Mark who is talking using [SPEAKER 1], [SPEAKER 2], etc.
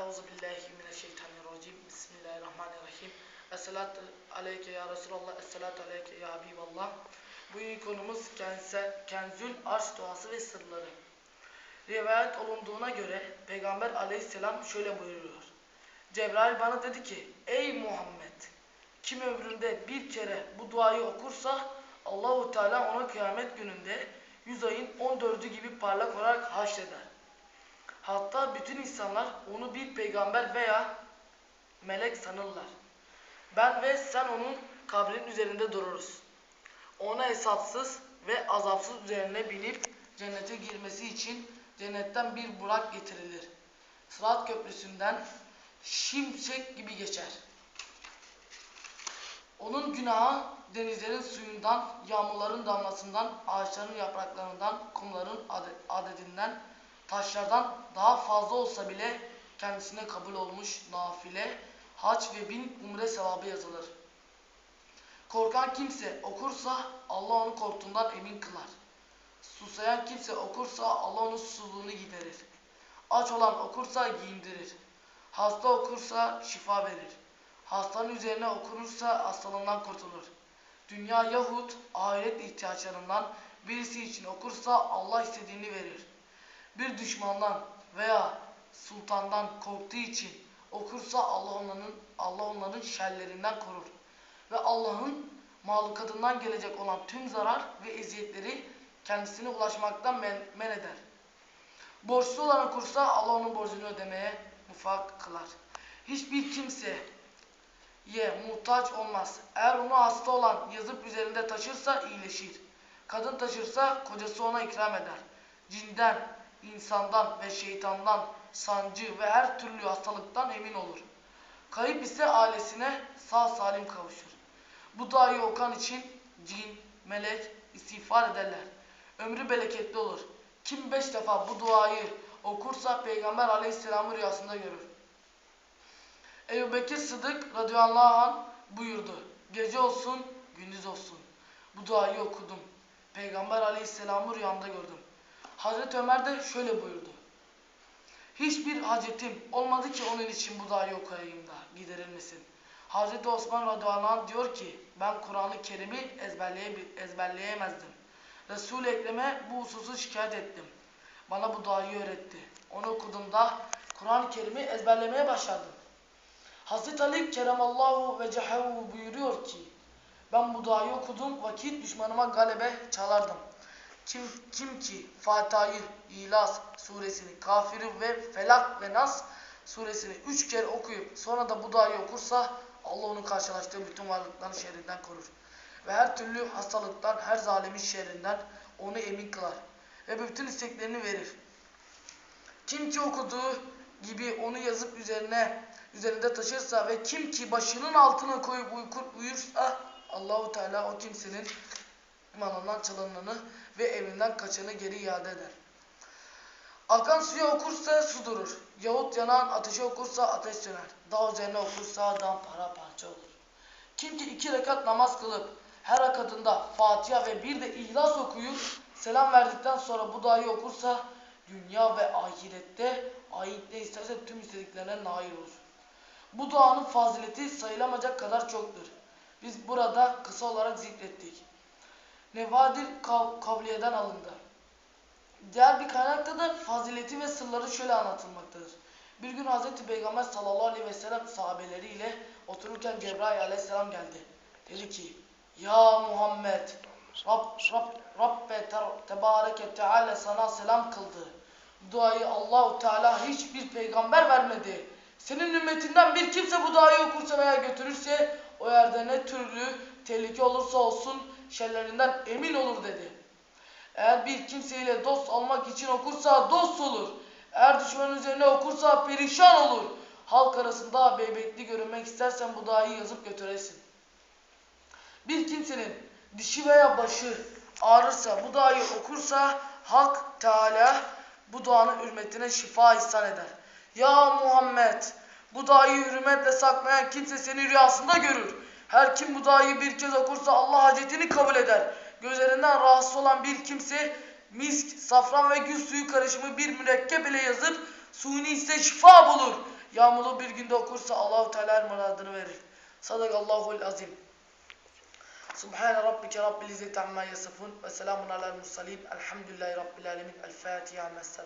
[SPEAKER 1] Euzu billahi mineşşeytanirracim. Bismillahirrahmanirrahim. Esselatu aleyke ya Resulallah. Esselatu aleyke ya Habiballah. Bugün konumuz Kense, Kenzül Arş duası ve sırları. Rivayet olunduğuna göre Peygamber aleyhisselam şöyle buyuruyor. Cebrail bana dedi ki, ey Muhammed, kim ömründe bir kere bu duayı okursa Allahu Teala ona kıyamet gününde yüz ayın 14'ü gibi parlak olarak haşreder. Hatta bütün insanlar onu bir peygamber veya melek sanırlar. Ben ve sen onun kabrinin üzerinde dururuz. Ona hesapsız ve azapsız üzerine binip cennete girmesi için cennetten bir burak getirilir. Sırat köprüsünden şimşek gibi geçer. Onun günahı denizlerin suyundan, yağmurların damlasından, ağaçların yapraklarından, kumların adedinden, taşlardan daha fazla olsa bile kendisine kabul olmuş nafile, hac ve bin umre sevabı yazılır. Korkan kimse okursa Allah onu korktuğundan emin kılar. Susayan kimse okursa Allah onun susuzluğunu giderir. Aç olan okursa giyindirir. Hasta okursa şifa verir. Hastanın üzerine okunursa hastalığından kurtulur. Dünya yahut ahiret ihtiyaçlarından birisi için okursa Allah istediğini verir. Bir düşmandan veya sultandan korktuğu için okursa Allah onların Allah onların şerlerinden korur ve Allah'ın mahlukatından gelecek olan tüm zarar ve eziyetleri kendisine ulaşmaktan men, men eder. Borçlu olan okursa Allah onun borcunu ödemeye muvaffak kılar. Hiçbir kimse ye muhtaç olmaz. Eğer onu hasta olan yazıp üzerinde taşırsa iyileşir. Kadın taşırsa kocası ona ikram eder. Cinden, insandan ve şeytandan, sancı ve her türlü hastalıktan emin olur. Kayıp ise ailesine sağ salim kavuşur. Bu duayı okan için cin, melek istiğfar ederler. Ömrü bereketli olur. Kim beş defa bu duayı okursa Peygamber aleyhisselamı rüyasında görür. Ebu Bekir Sıdık radıyallahu anh buyurdu. Gece olsun, gündüz olsun. Bu duayı okudum. Peygamber aleyhisselamı rüyamda gördüm. Hazreti Ömer de şöyle buyurdu. Hiçbir hacetim olmadı ki onun için bu duayı okuyayım da giderilmesin. Hazreti Osman radıyallahu anh diyor ki ben Kur'an-ı Kerim'i ezberleye, ezberleyemezdim. Resul-i Ekrem'e bu hususu şikayet ettim. Bana bu duayı öğretti. Onu okuduğumda Kur'an-ı Kerim'i ezberlemeye başladım. Hazreti Ali Keremallahu ve Cehavu buyuruyor ki ben bu duayı okudum vakit düşmanıma galebe çalardım. Kim, kim ki Fatiha'yı, İlas suresini, Kafiri ve Felak ve Nas suresini üç kere okuyup sonra da bu duayı okursa Allah onu karşılaştığı bütün varlıkların şerrinden korur. Ve her türlü hastalıktan, her zalimin şerrinden onu emin kılar. Ve bütün isteklerini verir. Kim ki okuduğu gibi onu yazıp üzerine üzerinde taşırsa ve kim ki başının altına koyup uykur, uyursa Allahu Teala o kimsenin malından çalınanı ve evinden kaçanı geri iade eder. Akan suya okursa su durur. Yahut yanan ateşe okursa ateş söner. Dağ üzerine okursa dağ para parça olur. Kim ki iki rekat namaz kılıp her rekatında Fatiha ve bir de İhlas okuyup selam verdikten sonra bu duayı okursa dünya ve ahirette ait ne isterse tüm istediklerine nail olur. Bu duanın fazileti sayılamayacak kadar çoktur. Biz burada kısa olarak zikrettik. Nevadir kav kavliyeden alındı. Diğer bir kaynakta da fazileti ve sırları şöyle anlatılmaktadır. Bir gün Hz. Peygamber sallallahu aleyhi ve sellem sahabeleriyle otururken Cebrail aleyhisselam geldi. Dedi ki, Ya Muhammed, Rab, Rab, Rabbe tebareke teala sana selam kıldı. Duayı Allahu Teala hiçbir peygamber vermedi. Senin ümmetinden bir kimse bu duayı okursa veya götürürse o yerde ne türlü tehlike olursa olsun şerlerinden emin olur dedi. Eğer bir kimseyle dost almak için okursa dost olur. Eğer düşmanın üzerine okursa perişan olur. Halk arasında beybekli görünmek istersen bu duayı yazıp götüresin. Bir kimsenin dişi veya başı ağrırsa bu duayı okursa Hak Teala bu duanın hürmetine şifa ihsan eder. Ya Muhammed bu duayı hürmetle saklayan kimse seni rüyasında görür. Her kim bu duayı bir kez okursa Allah hacetini kabul eder. Gözlerinden rahatsız olan bir kimse misk, safran ve gül suyu karışımı bir mürekkep ile yazıp Suyunu ise şifa bulur. Yağmurlu bir günde okursa Allahu Teala muradını verir. Sadakallahul azim. Subhane rabbike rabbil izzeti amma yasifun ve selamun alel mursalin. Elhamdülillahi rabbil alemin. El Fatiha. Mes.